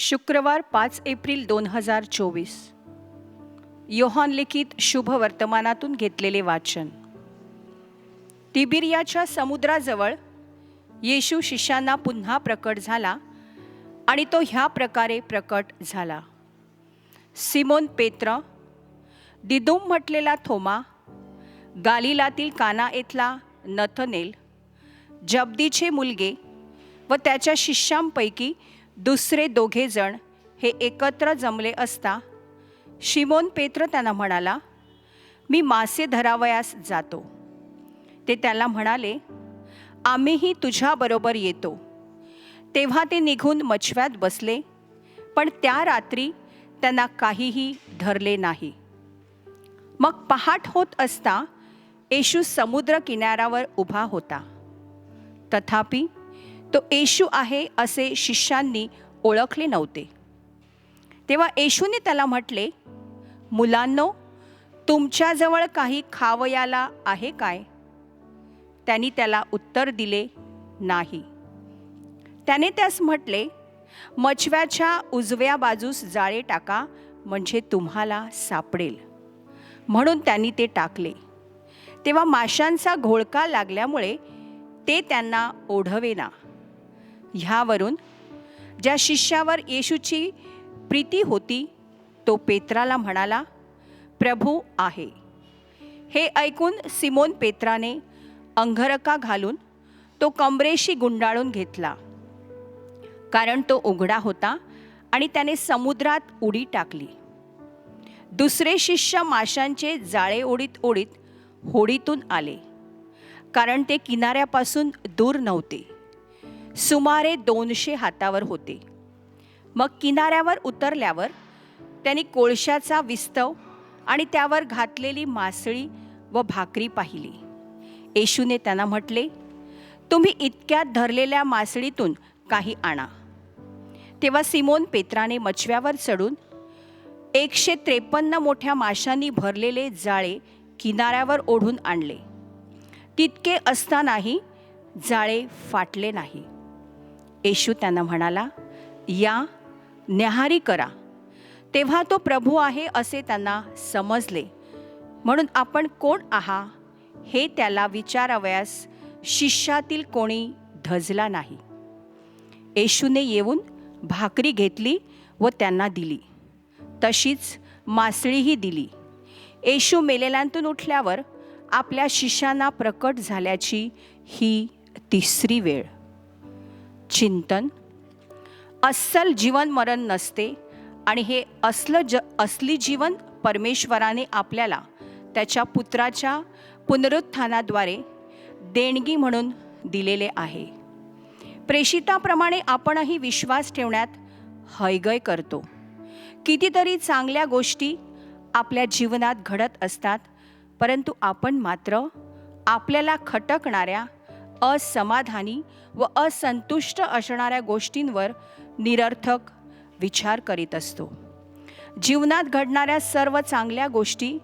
शुक्रवार पाच एप्रिल दोन हजार चोवीस. योहान लिखित शुभ वर्तमानातून घेतलेले वाचन. तिबिरियाच्या समुद्राजवळ येशू शिष्यांना पुन्हा प्रकट झाला आणि तो ह्या प्रकारे प्रकट झाला. सिमोन पेत्र दिदुम म्हटलेला थोमा गालिलातील काना येथला नथनेल जब्दीचे मुलगे व त्याच्या शिष्यांपैकी दुसरे दोघे जण हे एकत्र जमले असता शिमोन पेत्र त्यांना म्हणाला मी मासे धरावयास जातो. ते त्याला म्हणाले आम्हीही तुझ्याबरोबर येतो. तेव्हा ते निघून मछव्यात बसले पण त्या रात्री त्यांना काहीही धरले नाही. मग पहाट होत असता येशू समुद्र किनाऱ्यावर उभा होता. तथापि तो येशू आहे असे शिष्यांनी ओळखले नव्हते. तेव्हा येशूने त्याला म्हटले मुलांनो तुमच्याजवळ काही खावयाला आहे काय? त्यांनी त्याला उत्तर दिले नाही. त्याने त्यास म्हटले मछव्याच्या उजव्या बाजूस जाळे टाका म्हणजे तुम्हाला सापडेल. म्हणून त्यांनी ते टाकले. तेव्हा माशांचा घोळका लागल्यामुळे ते त्यांना ओढवेना. ह्यावरून ज्या शिष्यावर येशूची प्रीती होती तो पेत्राला म्हणाला प्रभू आहे. हे ऐकून सिमोन पेत्राने अंगरका घालून तो कमरेशी गुंडाळून घेतला. कारण तो उघडा होता आणि त्याने समुद्रात उडी टाकली. दुसरे शिष्य माशांचे जाळे ओढीत ओढीत होडीतून आले. कारण ते किनाऱ्यापासून दूर नव्हते. सुमारे दोनशे हातावर होते. मग किनाऱ्यावर उतरल्यावर त्यांनी कोळशाचा विस्तव आणि त्यावर घातलेली मासळी व भाकरी पाहिली. येशूने त्यांना म्हटले तुम्ही इतक्यात धरलेल्या मासळीतून काही आणा. तेव्हा सिमोन पेत्राने मचव्यावर चढून एकशे त्रेपन्न मोठ्या माशांनी भरलेले जाळे किनाऱ्यावर ओढून आणले. तितके असतानाही जाळे फाटले नाही. येशू त्यांना म्हणाला या न्याहारी करा. तेव्हा तो प्रभू आहे असे त्यांना समजले. म्हणून आपण कोण आहा हे त्याला विचारावयास शिष्यातील कोणी धजला नाही. येशूने येऊन भाकरी घेतली व त्यांना दिली. तशीच मासळीही दिली. येशू मेलेल्यांतून उठल्यावर आपल्या शिष्यांना प्रकट झाल्याची ही तिसरी वेळ. चिंतन. अस्सल जीवन मरण नसते आणि हे असलं ज असली जीवन परमेश्वराने आपल्याला त्याच्या पुत्राच्या पुनरुत्थानाद्वारे देणगी म्हणून दिलेले आहे. प्रेषिताप्रमाणे आपणही विश्वास ठेवण्यात हयगय करतो. कितीतरी चांगल्या गोष्टी आपल्या जीवनात घडत असतात परंतु आपण मात्र आपल्याला खटकणाऱ्या असमाधानी व असंतुष्ट असणाऱ्या गोष्टींवर निरर्थक विचार करीत असतो. जीवनात घडणाऱ्या सर्व चांगल्या गोष्टी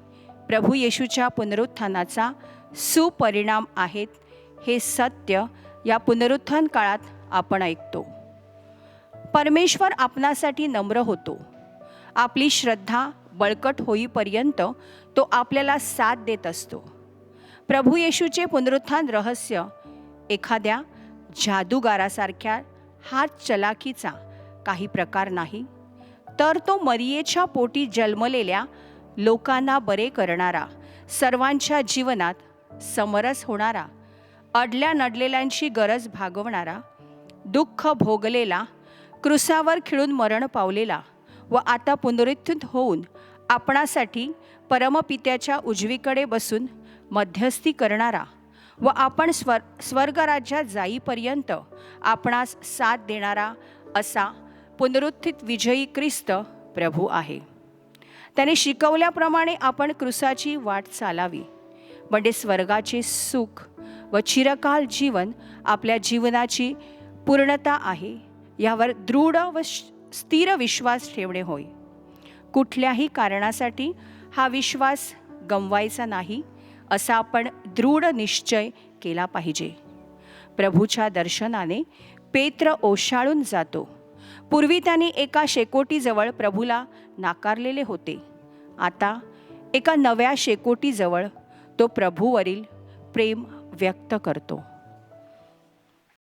प्रभू येशूच्या पुनरुत्थानाचा सुपरिणाम आहेत हे सत्य या पुनरुत्थान काळात आपण ऐकतो. परमेश्वर आपणासाठी नम्र होतो. आपली श्रद्धा बळकट होईपर्यंत तो आपल्याला साथ देत असतो. प्रभू येशूचे पुनरुत्थान रहस्य एखाद्या जादूगारासारख्या हात चलाखीचा काही प्रकार नाही तर तो मरियेच्या पोटी जन्मलेल्या लोकांना बरे करणारा सर्वांच्या जीवनात समरस होणारा अडल्या नडलेल्यांची गरज भागवणारा दुःख भोगलेला क्रुसावर खिळून मरण पावलेला व आता पुनरुत्थित होऊन आपणासाठी परमपित्याच्या उजवीकडे बसून मध्यस्थी करणारा व आपण स्वर स्वर्गराज्यात जाईपर्यंत आपणास साथ देणारा असा पुनरुत्थित विजयी ख्रिस्त प्रभू आहे. त्याने शिकवल्याप्रमाणे आपण क्रुसाची वाट चालावी. म्हणजे स्वर्गाचे सुख व चिरकाल जीवन आपल्या जीवनाची पूर्णता आहे यावर दृढ व स्थिर विश्वास ठेवणे होय. कुठल्याही कारणासाठी हा विश्वास गमवायचा नाही असा आपण दृढ निश्चय केला पाहिजे. प्रभूच्या दर्शनाने पेत्र ओशाळून जातो. पूर्वी त्याने एका शेकोटीजवळ प्रभूला नाकारलेले होते. आता एका नव्या शेकोटीजवळ तो प्रभूवरील प्रेम व्यक्त करतो.